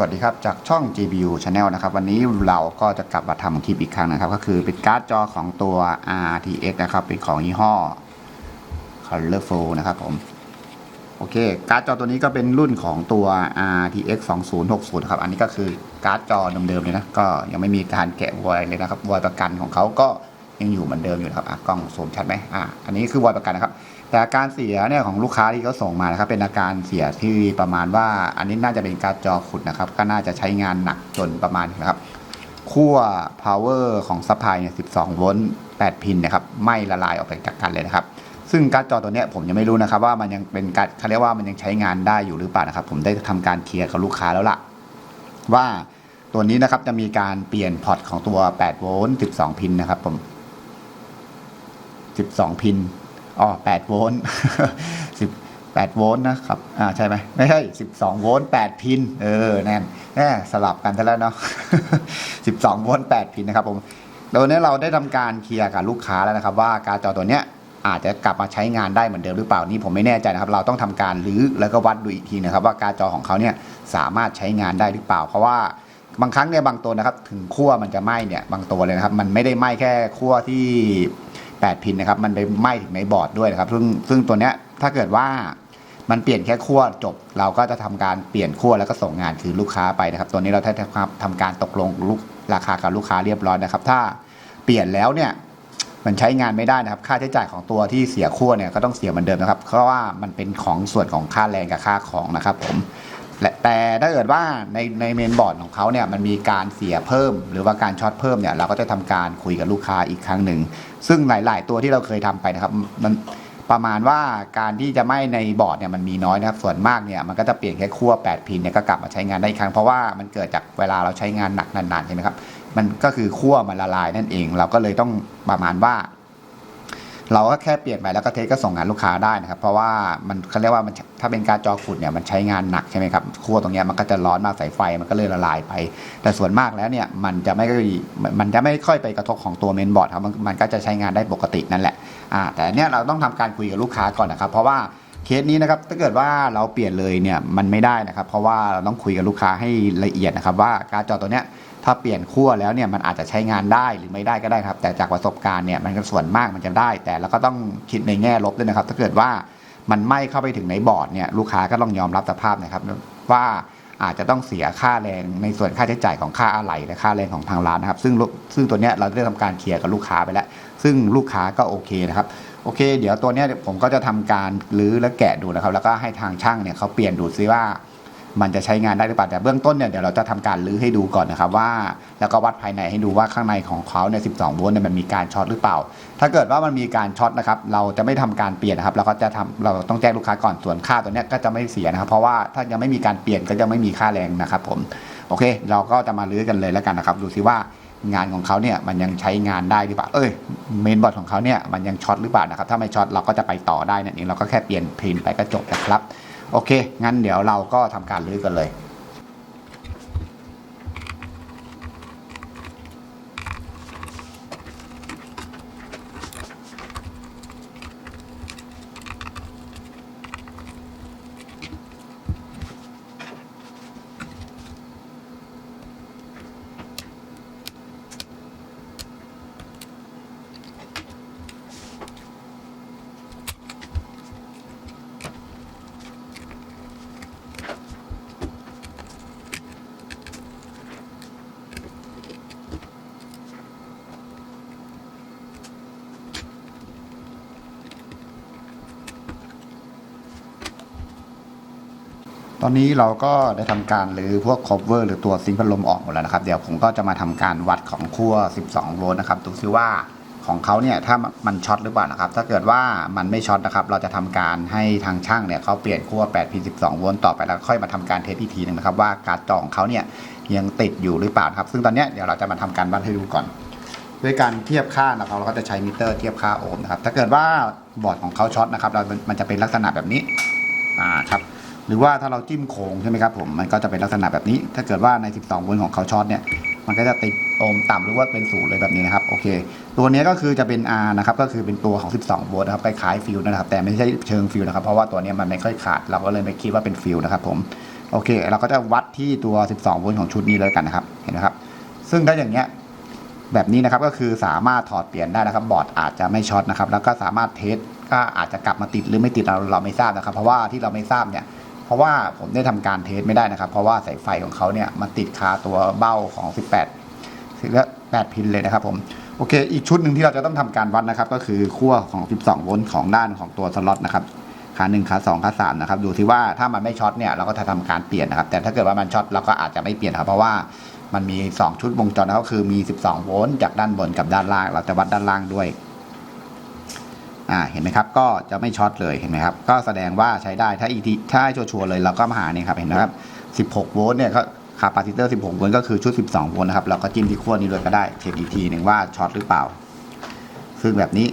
วัสดีครับ จากช่อง GPU Channel นะครับ วันนี้เราก็จะกลับมาทำคลิปอีกครั้งนะครับ ก็คือเป็นการ์ดจอของตัว RTX นะครับ เป็นของยี่ห้อ Colorful นะครับผม โอเค การ์ดจอตัวนี้ก็เป็นรุ่นของตัว RTX 2060นะครับ อันนี้ก็คือการ์ดจอเดิมๆเลยนะ ก็ยังไม่มีการแกะวอยเลยนะครับวอยประกันของเขาก็ ยังอยู่เหมือนเดิมอยู่นะครับอะกล้องซูมชัดไหมอะอันนี้คือวอยประกันนะครับ แต่อาการเสียเนี่ยของลูกค้าที่เขาส่งมานะครับเป็นอาการเสียที่ประมาณว่า อันนี้น่าจะเป็นการจอขุดนะครับ ก็น่าจะใช้งานหนักจนประมาณนะครับขั้ว power ของซัพพลายเนี่ย12 โวลต์8พินนะครับไม่ละลายออกไปจากกันเลยนะครับ ซึ่งการ์ดจอตัวเนี้ยผมยังไม่รู้นะครับ ว่ามันยังเป็นการเขาเรียกว่ามันยังใช้งานได้อยู่หรือเปล่านะครับ ผมได้ทำการเคลียร์กับลูกค้าแล้วล่ะ ว่าตัวนี้นะครับจะมีการเปลี่ยนพอร์ตของตัว 8 โวลต์ 12 พินนะครับผม 12 พินอ๋อ8โวลต์18โวลต์นะครับ อ่า ใช่ไหม ไม่ใช่ 12 โวลต์ 8 พิน เออ แน่นแน่สลับกันซะแล้วเนาะ 12 โวลต์ 8 พินนะครับผมแล้วนนี้เราได้ทำการเคลียร์กับลูกค้าแล้วนะครับ ว่าการจอตัวเนี้ยอาจจะกลับมาใช้งานได้เหมือนเดิมหรือเปล่า นี่ผมไม่แน่ใจนะครับ เราต้องทำการรื้อแล้วก็วัดดูอีกทีนะครับ ว่าการจอของเขาเนี่ยสามารถใช้งานได้หรือเปล่า เพราะว่าบางครั้งเนี่ยบางตัวนะครับ ถึงขั้วมันจะไหม้เนี่ยบางตัวเลยนะครับ มันไม่ได้ไหม้แค่ขั้วที่ 8 พินนะครับ มันไปไหม้ถึงในบอร์ดด้วยนะครับ ซึ่งซึ่งตัวเนี้ยถ้าเกิดว่ามันเปลี่ยนแค่ขั้วจบ เราก็จะทำการเปลี่ยนขั้วแล้วก็ส่งงานคืนลูกค้าไปนะครับ ตัวนี้เราได้ทำการตกลงลูกราคากับลูกค้าเรียบร้อยนะครับ ถ้าเปลี่ยนแล้วเนี่ยมันใช้งานไม่ได้นะครับ ค่าใช้จ่ายของตัวที่เสียขั้วเนี่ยก็ต้องเสียเหมือนเดิมนะครับ เพราะว่ามันเป็นของส่วนของค่าแรงกับค่าของนะครับผมและแต่ถ้าเกิดว่าในในเมนบอร์ดของเขาเนี่ยมันมีการเสียเพิ่ม หรือว่าการช็อตเพิ่มเนี่ยเราก็จะทำการคุยกับลูกค้าอีกครั้งหนึ่ง ซึ่งหลาย ๆ ตัวที่เราเคยทำไปนะครับมันประมาณว่าการที่จะไหม้ในบอร์ดเนี่ยมันมีน้อยนะครับส่วนมากเนี่ยมันก็จะเปลี่ยนแค่ขั้ว8พินเนี่ยก็กลับมาใช้งานได้อีกครั้งเพราะว่ามันเกิดจากเวลาเราใช้งานหนักนานๆใช่ไหมครับมันก็คือขั้วมันละลายนั่นเอง เราก็เลยต้องประมาณว่า เราก็แค่เปลี่ยนไปแล้วก็เทสก็ส่งงานลูกค้าได้นะครับ เพราะว่ามันเขาเรียกว่ามันถ้าเป็นการจอขุดเนี่ยมันใช้งานหนักใช่ไหมครับขั้วตรงเนี้ยมันก็จะร้อนมากสายไฟมันก็เลยละลายไป แต่ส่วนมากแล้วเนี่ยมันจะไม่ค่อยมันจะไม่ค่อยไปกระทบของตัวเมนบอร์ดครับมันก็จะใช้งานได้ปกตินั่นแหละอ่าแต่เนี้ยเราต้องทำการคุยกับลูกค้าก่อนนะครับ เพราะว่า เคสนี้นะครับถ้าเกิดว่าเราเปลี่ยนเลยเนี่ยมันไม่ได้นะครับ เพราะว่าเราต้องคุยกับลูกค้าให้ละเอียดนะครับว่าการจอตัวเนี้ยถ้าเปลี่ยนขั้วแล้วเนี่ยมันอาจจะใช้งานได้หรือไม่ได้ก็ได้ครับ แต่จากประสบการณ์เนี่ยมันก็ส่วนมากมันจะได้ แต่เราก็ต้องคิดในแง่ลบด้วยนะครับ ถ้าเกิดว่ามันไม่เข้าไปถึงในบอร์ดเนี่ยลูกค้าก็ต้องยอมรับสภาพนะครับ ว่าอาจจะต้องเสียค่าแรงในส่วนค่าใช้จ่ายของค่าอะไหล่และค่าแรงของทางร้านนะครับ ซึ่งซึ่งตัวเนี้ยเราได้ทำการเคลียร์กับลูกค้าไปแล้ว ซึ่งลูกค้าก็โอเคนะครับ โอเค เดี๋ยวตัวเนี้ยผมก็จะทำการรื้อและแกะดูนะครับ แล้วก็ให้ทางช่างเนี่ยเขาเปลี่ยนดูซิว่า มันจะใช้งานได้หรือเปล่าแต่เบื้องต้นเนี่ยเดี๋ยวเราจะทำการรื้อให้ดูก่อนนะครับว่า แล้วก็วัดภายในให้ดูว่าข้างในของเขาเนี่ย12โวลต์เนี่ยมันมีการช็อตหรือเปล่า ถ้าเกิดว่ามันมีการช็อตนะครับเราจะไม่ทำการเปลี่ยนนะครับเราก็จะทำเราต้องแจ้งลูกค้าก่อนส่วนค่าตัวเนี้ยก็จะไม่เสียนะครับ เพราะว่าถ้ายังไม่มีการเปลี่ยนก็จะไม่มีค่าแรงนะครับ ผมโอเค เราก็จะมารื้อกันเลยแล้วกันนะครับ ดูซิว่า งานของเขาเนี่ยมันยังใช้งานได้หรือเปล่า เอ้ยเมนบอร์ดของเขาเนี่ยมันยังช็อตหรือเปล่านะครับ ถ้าไม่ช็อตเราก็จะไปต่อได้นั่นเองเราก็แค่เปลี่ยนพินไปก็จบนะครับ โอเค งั้นเดี๋ยวเราก็ทำการรื้อกันเลย อนนี้เราก็ได้ทำการหรือพวก cover หรือตัวซิงค์พัดลมออกหมดแล้วนะครับ เดี๋ยวผมก็จะมาทำการวัดของขั้ว 12 โวลต์นะครับดูซิว่าของเขาเนี่ยถ้ามันช็อตหรือเปล่านะครับ ถ้าเกิดว่ามันไม่ช็อตนะครับ เราจะทำการให้ทางช่างเนี่ยเขาเปลี่ยนขั้ว8พิน12 โวลต์ต่อไปแล้วค่อยมาทำการเทสอีกทีหนึงนะครับว่าการจองเขาเนี่ยยังติดอยู่หรือเปล่าครับ ซึ่งตอนนี้เดี๋ยวเราจะมาทำการวัดให้ดูก่อน ด้วยการเทียบค่านะครับเราก็จะใช้มิเตอร์เทียบค่าโอห์มนะครับถ้าเกิดว่าบอร์ดของเขาช็อตนะครับเรามันจะเป็นลักษณะแบบนี้อ่าครับ หรือว่าถ้าเราจิ้มโค้งใช่ไหมครับผมมันก็จะเป็นลักษณะแบบนี้ ถ้าเกิดว่าใน 12โวลต์ของเขาช็อตเนี่ยมันก็จะติดโอห์มต่ำหรือว่าเป็นศูนย์เลยแบบนี้นะครับโอเค ตัวนี้ก็คือจะเป็น R นะครับก็คือเป็นตัวของ 12 โวลต์นะครับคล้ายฟิวนะครับ แต่ไม่ใช่เชิงฟิวนะครับ เพราะว่าตัวนี้มันไม่ค่อยขาด เราก็เลยไม่คิดว่าเป็นฟิวนะครับผมโอโอเค เราก็จะวัดที่ตัว 12 โวลต์ของชุดนี้เลยกันนะครับเห็นไหมครับ ซึ่งถ้าอย่างเงี้ยแบบนี้นะครับก็คือสามารถถอดเปลี่ยนได้นะครับ บอร์ดอาจจะไม่ช็อตนะครับ แล้วก็สามารถเทสก็อาจจะกลับมาติดหรือไม่ติดเราเราไม่ทราบนะครับ เพราะว่าที่เราไม่ทราบเนี่ย เพราะว่าผมได้ทำการเทสไม่ได้นะครับ เพราะว่าสายไฟของเขาเนี่ยมันติดคาตัวเบ้าของ 18สิบ8พินเลยนะครับผมโอเค อีกชุดหนึ่งที่เราจะต้องทำการวัดนะครับ ก็คือขั้วของ 12 โวลต์ของด้านของตัวสล็อตนะครับขาหนึ่งขาสองขาสามนะครับดูที่ว่าถ้ามันไม่ช็อตเนี่ยเราก็จะทำการเปลี่ยนนะครับแต่ถ้าเกิดว่ามันช็อตเราก็อาจจะไม่เปลี่ยนครับเพราะว่ามันมี 2 ชุดวงจรนะครับก็คือมี 12 โวลต์จากด้านบนกับด้านล่าง เราจะวัดด้านล่างด้วย อ่าเห็นไหมครับก็จะไม่ช็อตเลยเห็นไหมครับก็แสดงว่าใช้ได้ถ้าอีทีถ้าให้ชัวร์เลยเราก็มาหาเนี่ยครับเห็นไหมครับ16 โวลต์เนี่ยก็คาปาซิเตอร์ 16 โวลต์ก็คือชุด 12 โวลต์นะครับเราก็จิ้มที่ขั้วนี้เลยก็ได้เช็คอีกทีหนึ่งว่าช็อตหรือเปล่า ซึ่งแบบนี้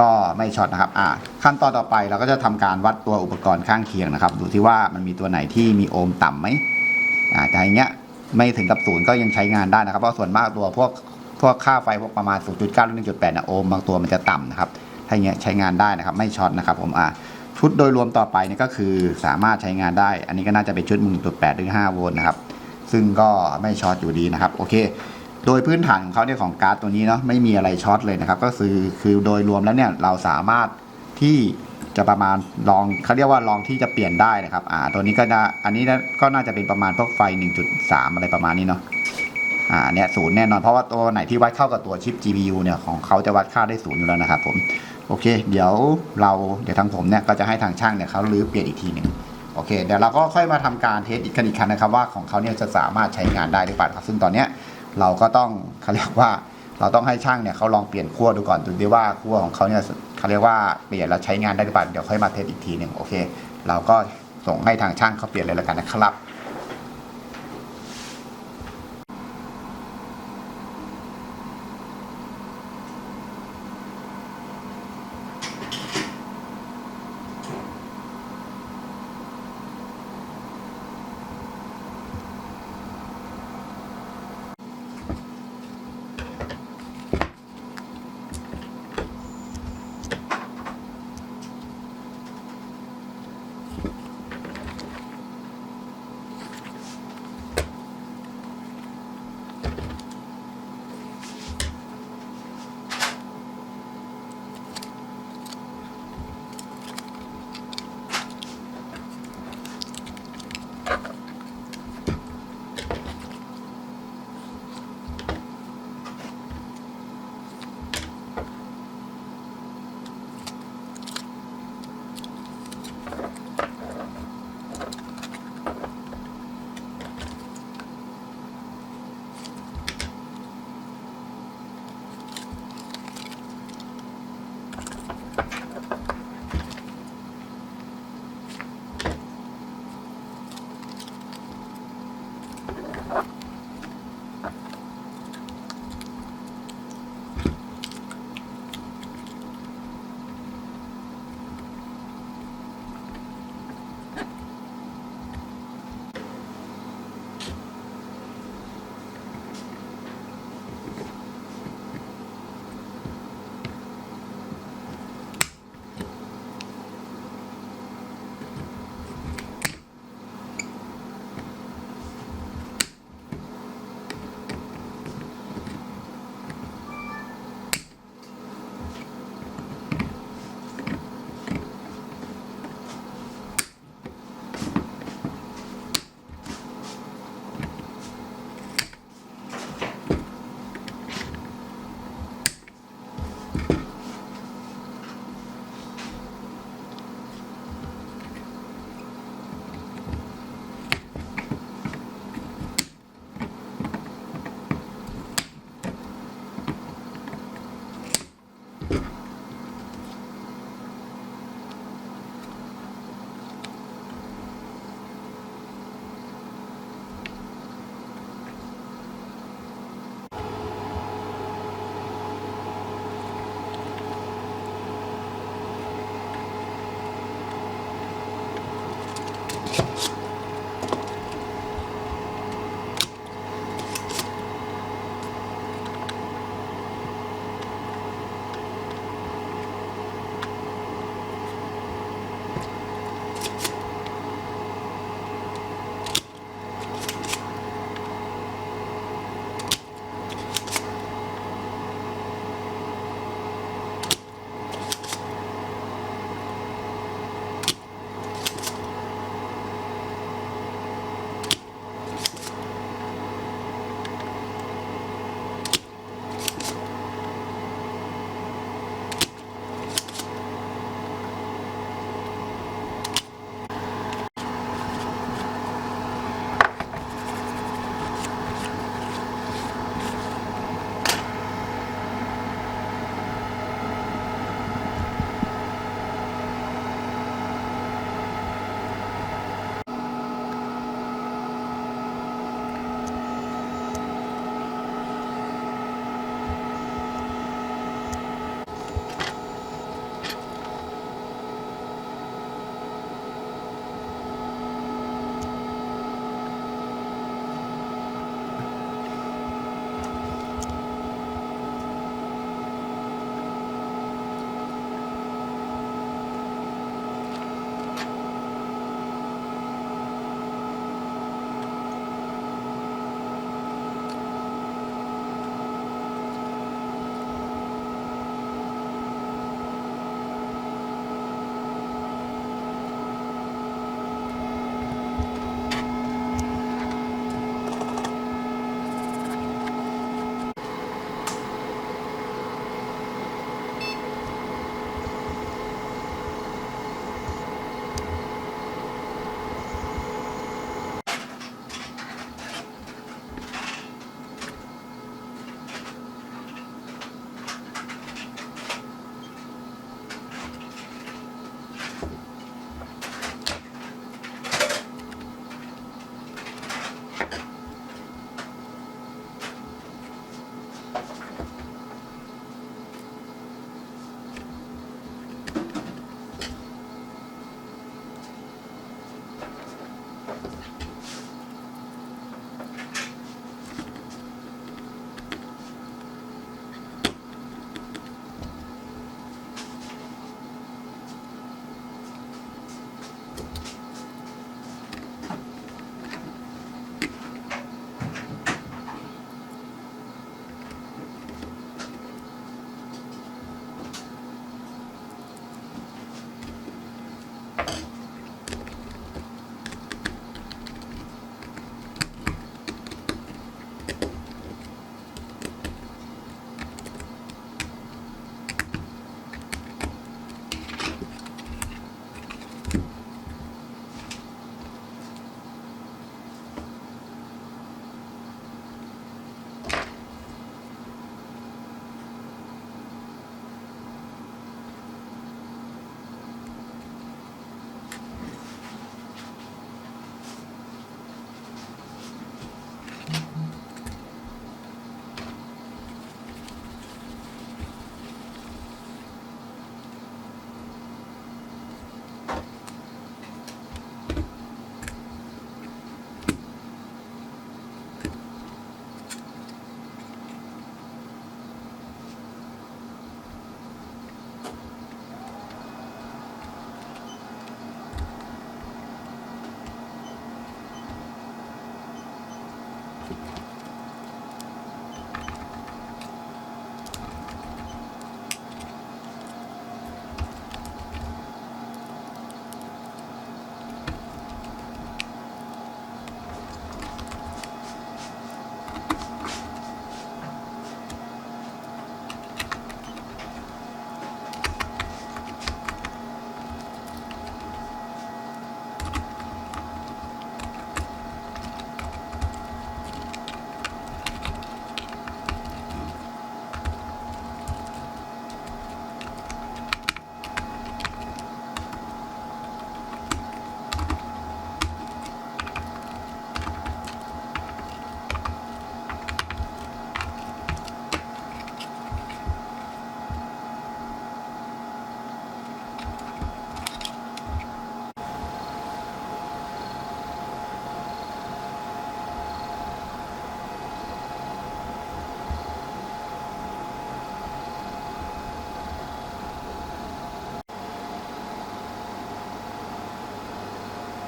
ก็ไม่ช็อตนะครับอ่าขั้นตอนต่อไปเราก็จะทำการวัดตัวอุปกรณ์ข้างเคียงนะครับ ดูที่ว่ามันมีตัวไหนที่มีโอห์มต่ำไหมอ่าแต่อย่างเงี้ยไม่ถึงกับศูนย์ก็ยังใช้งานได้นะครับเพราะส่วนมากตัวพวกพวกค่าไฟพวกประมาณ 0.9หรือ1.8นะโอห์มบางตัวมันจะต่ำนะครับ ถ้าอย่างเงี้ยใช้งานได้นะครับ ไม่ช็อตนะครับผมอ่าชุดโดยรวมต่อไปเนี่ยก็คือสามารถใช้งานได้ อันนี้ก็น่าจะเป็นชุด1.8หรือ5โวลต์นะครับ ซึ่งก็ไม่ช็อตอยู่ดีนะครับ โอเค โดยพื้นฐานของเขาเนี่ยของการ์ดตัวนี้เนาะไม่มีอะไรช็อตเลยนะครับ ก็คือคือโดยรวมแล้วเนี่ยเราสามารถที่จะประมาณลองเขาเรียกว่าลองที่จะเปลี่ยนได้นะครับ อ่า ตัวนี้ก็น่าอันนี้ก็น่าจะเป็นประมาณพวกไฟ 1.3 อะไรประมาณนี้เนาะ อ่าเนี่ยศูนย์แน่นอนเพราะว่าตัวไหนที่วัดเข้ากับตัวชิป GPU เนี่ยของเขาจะวัดค่าได้ศูนย์อยู่แล้วนะครับผมโอเค เดี๋ยวเราเดี๋ยวทางผมเนี่ยก็จะให้ทางช่างเนี่ยเขารื้อเปลี่ยนอีกทีหนึ่งโอเคเดี๋ยวเราก็ค่อยมาทำการเทสอีกกันอีกครั้งนะครับว่าของเขาเนี่ยจะสามารถใช้งานได้หรือเปล่าครับซึ่งตอนเนี้ยเราก็ต้องเขาเรียกว่าเราต้องให้ช่างเนี่ยเขาลองเปลี่ยนขั้วดูก่อนดูดิว่าขั้วของเขาเนี่ยเขาเรียกว่าเปลี่ยนแล้วใช้งานได้หรือเปล่าเดี๋ยวค่อยมาเทสอีกทีหนึ่งโอเค เราก็ส่งให้ทางช่างเขาเปลี่ยนเลยแล้วกันนะครับ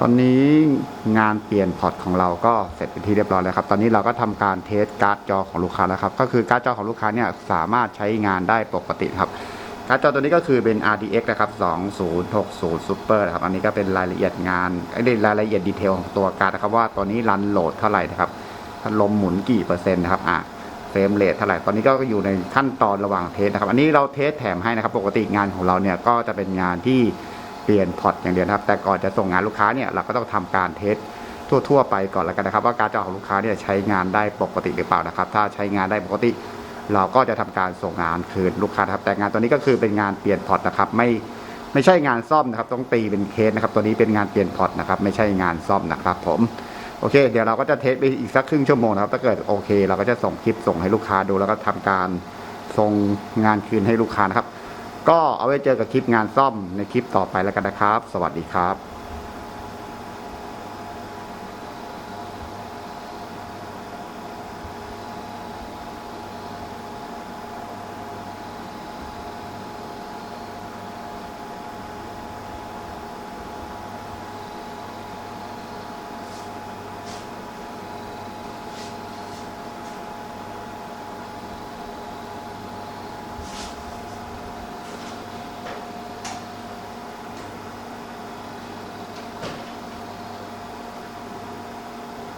ตอนนี้งานเปลี่ยนพอร์ตของเราก็เสร็จเป็นที่เรียบร้อยแล้วครับ ตอนนี้เราก็ทำการเทสการ์ดจอของลูกค้าแล้วครับ ก็คือการ์ดจอของลูกค้าเนี่ยสามารถใช้งานได้ปกติครับ การ์ดจอตัวนี้ก็คือเป็น RTX นะครับ 2060 Super นะครับ อันนี้ก็เป็นรายละเอียดงานไอ้รายละเอียดดีเทลของตัวการ์ดนะครับว่าตัวนี้รันโหลดเท่าไหร่นะครับลมหมุนกี่เปอร์เซ็นต์นะครับ อะเฟรมเรทเท่าไหร่ ตอนนี้ก็อยู่ในขั้นตอนระหว่างเทสนะครับ อันนี้เราเทสแถมให้นะครับ ปกติงานของเราเนี่ยก็จะเป็นงานที่ เปลี่ยนพอร์ตอย่างเดียวนะครับ แต่ก่อนจะส่งงานลูกค้าเนี่ยเราก็ต้องทำการเทสทั่วๆไปก่อนแล้วกันนะครับ ว่าการ์ดจอของลูกค้าเนี่ยใช้งานได้ปกติหรือเปล่านะครับ ถ้าใช้งานได้ปกติ เราก็จะทำการส่งงานคืนลูกค้าครับแต่งานตัวนี้ก็คือเป็นงานเปลี่ยนพอร์ตนะครับไม่ไม่ใช่งานซ่อมนะครับต้องตีเป็นเคสนะครับตัวนี้เป็นงานเปลี่ยนพอร์ตนะครับไม่ใช่งานซ่อมนะครับผมโอเค เดี๋ยวเราก็จะเทสไปอีกสักครึ่งชั่วโมงนะครับ ถ้าเกิดโอเค เราก็จะส่งคลิปส่งให้ลูกค้าดูแล้วก็ทำการส่งงานคืนให้ลูกค้านะครับ ก็เอาไว้เจอกับคลิปงานซ่อมในคลิปต่อไปแล้วกันนะครับ สวัสดีครับ